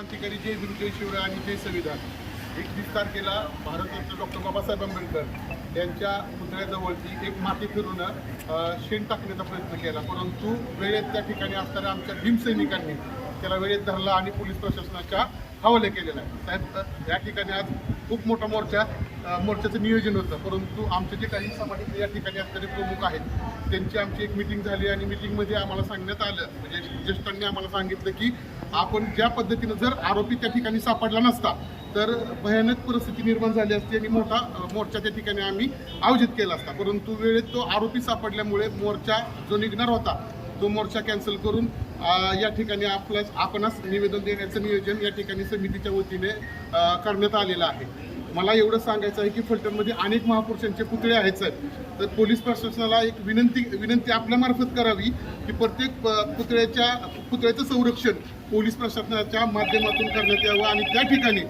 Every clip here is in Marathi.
क्रांतिकारी जय गुरु जय शिवराय आणि जय संविधान. एकवीस तारखेला भारतरत्न डॉक्टर बाबासाहेब आंबेडकर यांच्या पुतळ्याजवळची एक माती फिरून शेण टाकण्याचा प्रयत्न केला. परंतु वेळेत त्या ठिकाणी असणाऱ्या आमच्या भीमसैनिकांनी त्याला वेळेत धरला आणि पोलीस प्रशासनाच्या हवाले केलेला आहे. साहेब या ठिकाणी आज खूप मोठा मोर्चा मोर्चाचं नियोजन होतं. परंतु आमचे जे काही समाजातले या ठिकाणी असणारे प्रमुख आहेत त्यांची आमची एक मिटिंग झाली आणि मिटिंगमध्ये आम्हाला सांगण्यात आलं. म्हणजे ज्येष्ठांनी आम्हाला सांगितलं की आपण ज्या पद्धतीनं जर आरोपी त्या ठिकाणी सापडला नसता तर भयानक परिस्थिती निर्माण झाली असती आणि मोठा मोर्चा त्या ठिकाणी आम्ही आयोजित केला असता. परंतु वेळेत तो आरोपी सापडल्यामुळे मोर्चा जो निघणार होता तो मोर्चा कॅन्सल करून या ठिकाणी आपल्या आपणास निवेदन देण्याचं नियोजन या ठिकाणी समितीच्या वतीने करण्यात आलेलं आहे. मला एवढं सांगायचं आहे की फलटणमध्ये अनेक महापुरुषांचे पुतळे आहेत साहेब तर पोलीस प्रशासनाला एक विनंती विनंती आपल्यामार्फत करावी की प्रत्येक पुतळ्याच्या पुतळ्याचं संरक्षण पोलीस प्रशासनाच्या माध्यमातून करण्यात यावं आणि त्या ठिकाणी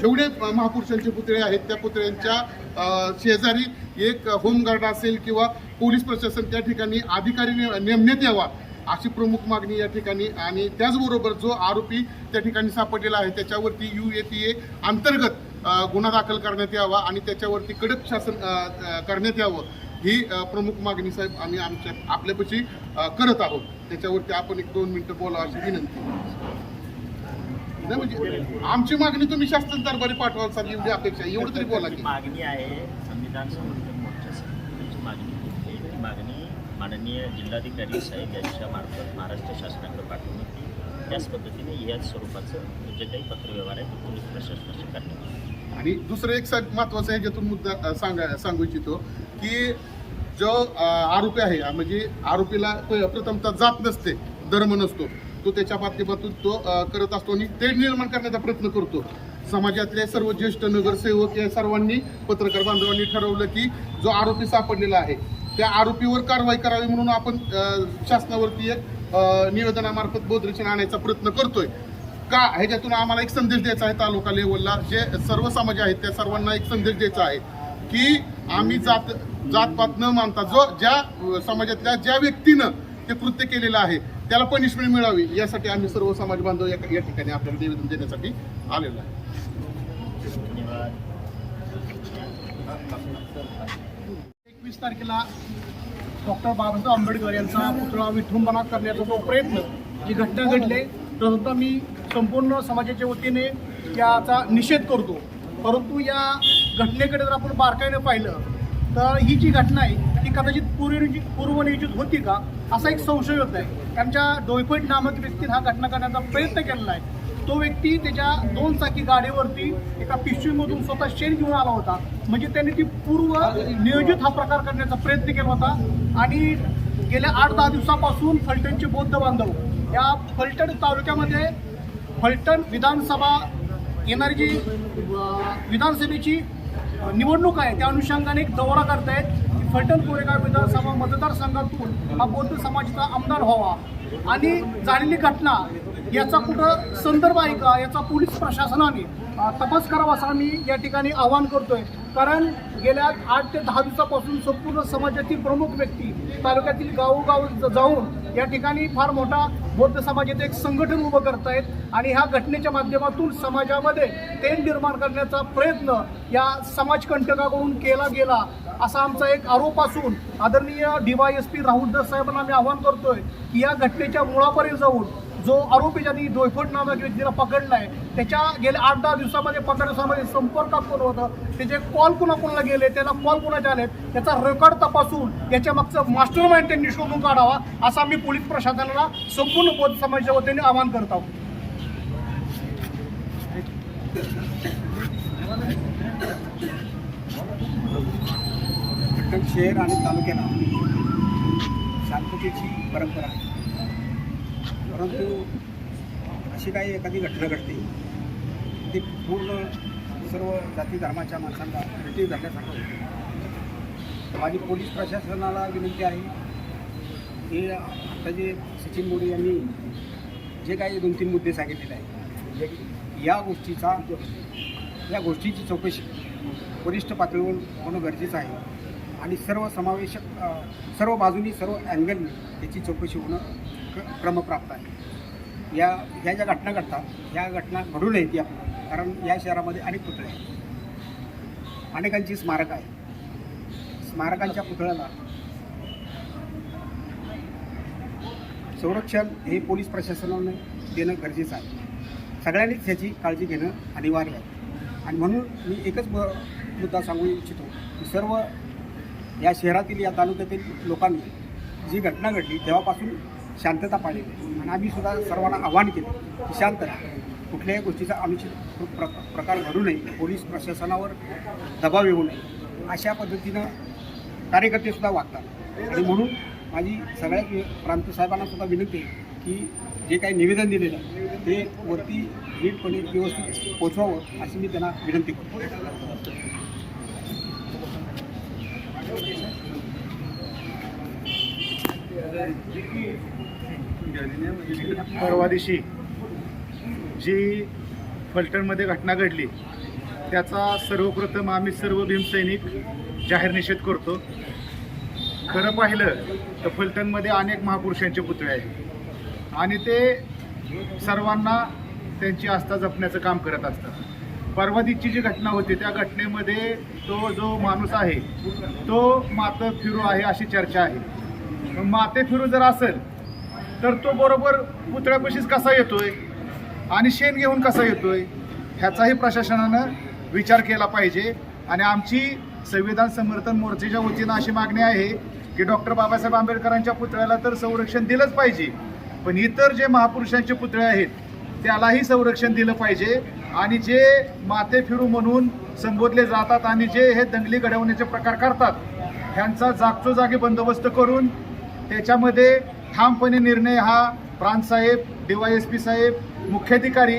जेवढे महापुरुषांचे पुतळे आहेत त्या पुतळ्यांच्या शेजारी एक होमगार्ड असेल किंवा पोलीस प्रशासन त्या ठिकाणी अधिकारी ने- नेमण्यात यावा अशी प्रमुख मागणी या ठिकाणी आणि त्याचबरोबर जो आरोपी त्या ठिकाणी सापडलेला आहे त्याच्यावरती यू ए पी ए अंतर्गत गुन्हा दाखल करण्यात यावा आणि त्याच्यावरती कडक शासन करण्यात यावं ही प्रमुख मागणी साहेब आम्ही आमच्या आपल्यापाशी करत आहोत. त्याच्यावरती आपण एक दोन मिनिटं बोला अशी विनंती. नाही म्हणजे आमची मागणी तुम्ही शासन दरबारी पाठवाल साहेब एवढी अपेक्षा आहे. एवढं तरी बोला की. मागणी आहे संविधान संवर्धन मोर्चा समितीची मागणी ती मागणी माननीय जिल्हाधिकारी साहेब यांच्या मार्फत महाराष्ट्र शासनाकडे पाठवून होती. त्याच पद्धतीने याच स्वरूपाचं जे काही पत्रव्यवहार आहे ते पोलीस प्रशासनाशी करण्यात आलं. आणि दुसरं एक साहेब महत्वाचं ह्याच्यातून मुद्दा सांगा सांगू इच्छितो की जो आरोपी आहे म्हणजे आरोपीला प्रथमतः जात नसते धर्म नसतो तो त्याच्या माध्यमातून तो करत असतो आणि ते निर्माण करण्याचा प्रयत्न करतो. समाजातले सर्व ज्येष्ठ नगरसेवक या सर्वांनी पत्रकार बांधवांनी ठरवलं की जो आरोपी सापडलेला आहे त्या आरोपीवर कारवाई करावी म्हणून आपण शासनावरती एक निवेदनामार्फत बोधरेशन आणायचा प्रयत्न करतोय. का ह्याच्यातून आम्हाला एक संदेश द्यायचा आहे तालुका लेवलला. जे सर्व समाज आहेत त्या सर्वांना एक संदेश द्यायचा आहे की आम्ही जात जातपात न मानता जो ज्या समाजातल्या ज्या व्यक्तीनं ते कृत्य केलेलं आहे त्याला पनिशमेंट मिळावी यासाठी आम्ही सर्व समाज बांधव या या ठिकाणी आपल्याला निवेदन देण्यासाठी आलेलो आहे. एकवीस तारखेला डॉक्टर बाबासाहेब आंबेडकर यांचा पुतळा विठुंबना करण्याचा जो प्रयत्न जी घटना घडली प्रथमतः मी संपूर्ण समाजाच्या वतीने याचा निषेध करतो. परंतु या घटनेकडे जर आपण बारकाईनं पाहिलं तर ही जी घटना आहे ती कदाचित पूर्वनियोजित पूर्वनियोजित होती का असा एक संशय होत आहे. त्यांच्या डोयफट नामक व्यक्तीने हा घटना करण्याचा प्रयत्न केलेला आहे. तो व्यक्ती त्याच्या दोन चाकी गाडीवरती एका पिशवीमधून स्वतः शेण घेऊन आला होता. म्हणजे त्यांनी ती पूर्व नियोजित हा प्रकार करण्याचा प्रयत्न केला होता. आणि गेल्या आठ दहा दिवसापासून फलटणचे बौद्ध बांधव या फलटण तालुक्यामध्ये फलटण विधानसभा येणारी जी विधानसभेची निवडणूक आहे त्या अनुषंगाने एक दौरा करतायत फलटण कोरेगाव विधानसभा मतदारसंघातून हा बौद्ध समाजाचा आमदार व्हावा. आणि झालेली घटना याचा कुठं संदर्भ आहे का याचा पोलीस प्रशासनाने तपास करावा असं मी या ठिकाणी आवाहन करतोय. कारण गेल्या आठ ते दहा दिवसापासून संपूर्ण समाजातील प्रमुख व्यक्ती तालुक्यातील गावोगाव जाऊन या ठिकाणी फार मोठा बौद्ध समाजाचं एक संघटन उभं करतायत आणि ह्या घटनेच्या माध्यमातून समाजामध्ये तेन निर्माण करण्याचा प्रयत्न या समाजकंटकाकडून केला गेला असा आमचा एक आरोप असून आदरणीय D Y S P Rahul Das साहेबांना आम्ही आवाहन करतोय की या घटनेच्या मुळापर्यंत जाऊन जो आरोपी ज्यांनी डोयफोट नामक व्यक्तीला पकडलाय त्याच्या गेल्या आठ दहा दिवसामध्ये पंधरा दिवसामध्ये संपर्कात कोण होतं त्याचे कॉल कुणाकुणाला गेले त्याला कॉल कुणाचे आलेत त्याचा रेकॉर्ड तपासून याच्या मागचं मास्टर माइंड त्यांनी शोधून काढावा असं आम्ही पोलीस प्रशासनाला संपूर्ण बौद्ध समाजाच्या वतीने आवाहन करत आहोत. शहर आणि तालुक्याला शांततेची परंपरा आहे. परंतु अशी काही एखादी घटना घडते ती पूर्ण सर्व जाती धर्माच्या माणसांना भेटी धरण्यासारखं होतं. माझी पोलीस प्रशासनाला विनंती आहे की आता जे सचिन मोदी यांनी जे काही दोन तीन मुद्दे सांगितलेले आहेत जे- या गोष्टीचा या गोष्टीची चौकशी वरिष्ठ पातळीवर होणं गरजेचं आहे आणि सर्व समावेशक सर्व बाजूनी सर्व अँगलनी त्याची चौकशी होणं क्रमप्राप्त आहे. या ह्या ज्या घटना घडतात ह्या घटना घडू नयेत आपल्याला कारण या शहरामध्ये अनेक पुतळे आहेत. अनेकांची स्मारक आहे. स्मारकांच्या पुतळ्याला संरक्षण हे पोलीस प्रशासनाने देणं गरजेचं आहे. सगळ्यांनीच ह्याची काळजी घेणं अनिवार्य आहे. आणि म्हणून मी एकच ब मुद्दा सांगू इच्छितो की सर्व या शहरातील या तालुक्यातील लोकांनी जी घटना घडली तेव्हापासून शांतता पाळली आणि आम्ही सुद्धा सर्वांना आव्हान केलं की शांत राहा. कुठल्याही गोष्टीचा अनुचित प्र प्रकार घडू नये. पोलीस प्रशासनावर दबाव येऊ नये. अशा पद्धतीनं कार्यकर्तेसुद्धा वागतात. आणि म्हणून माझी सगळ्या प्रांत सुद्धा विनंती आहे की जे काही निवेदन दिलेलं आहे ते वरती नीटपणे व्यवस्थित पोचवावं अशी मी त्यांना विनंती करतो. परवा दिवशी जी फलटणमध्ये घटना घडली त्याचा सर्वप्रथम आम्ही सर्व भीमसैनिक जाहीर निषेध करतो. खरं पाहिलं तर फलटणमध्ये अनेक महापुरुषांचे पुतळे आहेत. आणि ते सर्वांना त्यांची आस्था जपण्याचं काम करत असतात. परवादीची जी घटना होती त्या घटनेमध्ये तो जो माणूस आहे तो मातं फिरू आहे अशी चर्चा आहे. माते फिरू जर असेल तर तो बरोबर पुतळ्यापाशीच कसा येतोय? आणि शेण घेऊन कसा येतोय? ह्याचाही प्रशासनानं विचार केला पाहिजे. आणि आमची संविधान समर्थन मोर्चेच्या वतीनं अशी मागणी आहे की डॉक्टर बाबासाहेब आंबेडकरांच्या पुतळ्याला तर संरक्षण दिलंच पाहिजे. पण इतर जे महापुरुषांचे पुतळे आहेत त्यालाही संरक्षण दिलं पाहिजे. आणि जे माते फिरू म्हणून संबोधले जातात आणि जे हे दंगली घडवण्याचे प्रकार करतात ह्यांचा जागचोजागी बंदोबस्त करून त्याच्यामध्ये ठामपणे निर्णय हा प्रांतसाहेब डी वाय एस पी साहेब मुख्याधिकारी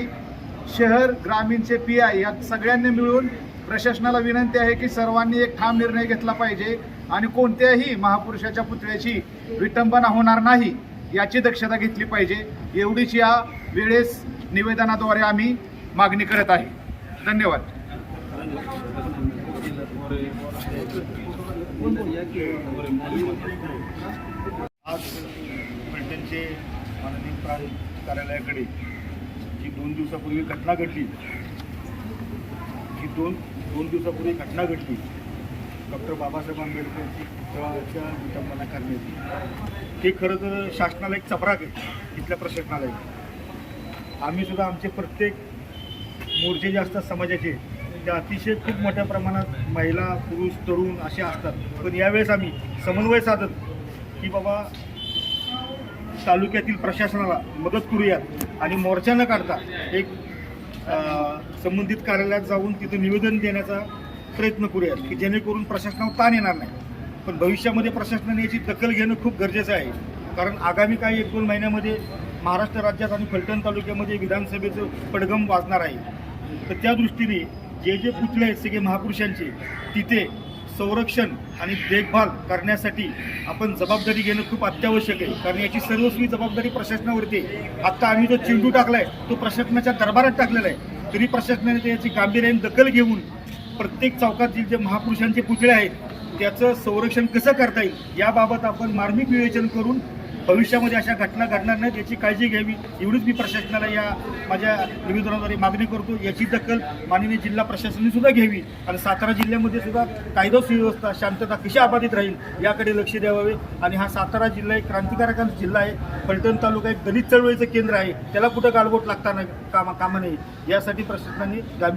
शहर ग्रामीणचे पी आय या सगळ्यांनी मिळून प्रशासनाला विनंती आहे की सर्वांनी एक ठाम निर्णय घेतला पाहिजे आणि कोणत्याही महापुरुषाच्या पुतळ्याची विटंबना होणार नाही याची दक्षता घेतली पाहिजे. एवढीच या वेळेस निवेदनाद्वारे आम्ही मागणी करत आहे. धन्यवाद. आज फलटणचे माननीय कार्यालयाकडे जी दोन दिवसापूर्वी घटना घडली जी दोन दोन दिवसापूर्वी घटना घडली डॉक्टर बाबासाहेब आंबेडकरची पुतळाच्या विटंबना करण्याची ते खरं तर शासनाला एक चपराक आहे इथल्या प्रशासनाला एक. आम्ही सुद्धा आमचे प्रत्येक मोर्चे जे असतात समाजाचे ते अतिशय खूप मोठ्या प्रमाणात महिला पुरुष तरुण असे असतात. पण यावेळेस आम्ही समन्वय साधत की बाबा तालुक्यातील प्रशासनाला मदत करूयात आणि मोर्चा न काढता एक संबंधित कार्यालयात जाऊन तिथं निवेदन देण्याचा प्रयत्न करूयात की जेणेकरून प्रशासनावर ताण येणार नाही. पण भविष्यामध्ये प्रशासनाने याची दखल घेणं खूप गरजेचं आहे. कारण आगामी काही एक दोन महिन्यामध्ये महाराष्ट्र राज्यात आणि फलटण तालुक्यामध्ये विधानसभेचं पडगम वाजणार आहे. तर त्या दृष्टीने जे जे पुतळे आहेत सगळे महापुरुषांचे तिथे संरक्षण आणि देखभाल करण्यासाठी आपण जबाबदारी घेणं खूप अत्यावश्यक आहे. कारण याची सर्वस्वी जबाबदारी प्रशासनावरती आहे. आत्ता आम्ही जो चेंडू टाकलाय तो प्रशासनाच्या दरबारात टाकलेला आहे. तरी प्रशासनाने त्याची गांभीर्याने दखल घेऊन प्रत्येक चौकातील जे महापुरुषांचे पुतळे आहेत त्याचं संरक्षण कसं करता येईल याबाबत आपण मार्मिक विवेचन करून भविष्यामध्ये अशा घटना घडणार नाहीत याची काळजी घ्यावी. एवढीच मी प्रशासनाला या माझ्या निवेदनाद्वारे मागणी करतो. याची दखल माननीय जिल्हा प्रशासनाने सुद्धा घ्यावी आणि सातारा जिल्ह्यामध्ये सुद्धा कायदा सुव्यवस्था शांतता कशी अबाधित राहील याकडे लक्ष द्यावे आणि हा सातारा जिल्हा एक क्रांतिकारकांचा जिल्हा आहे. फलटण तालुका एक दलित चळवळीचं केंद्र आहे. त्याला कुठं गालबोट लागताना कामा कामा नये यासाठी प्रशासनाने गांभीर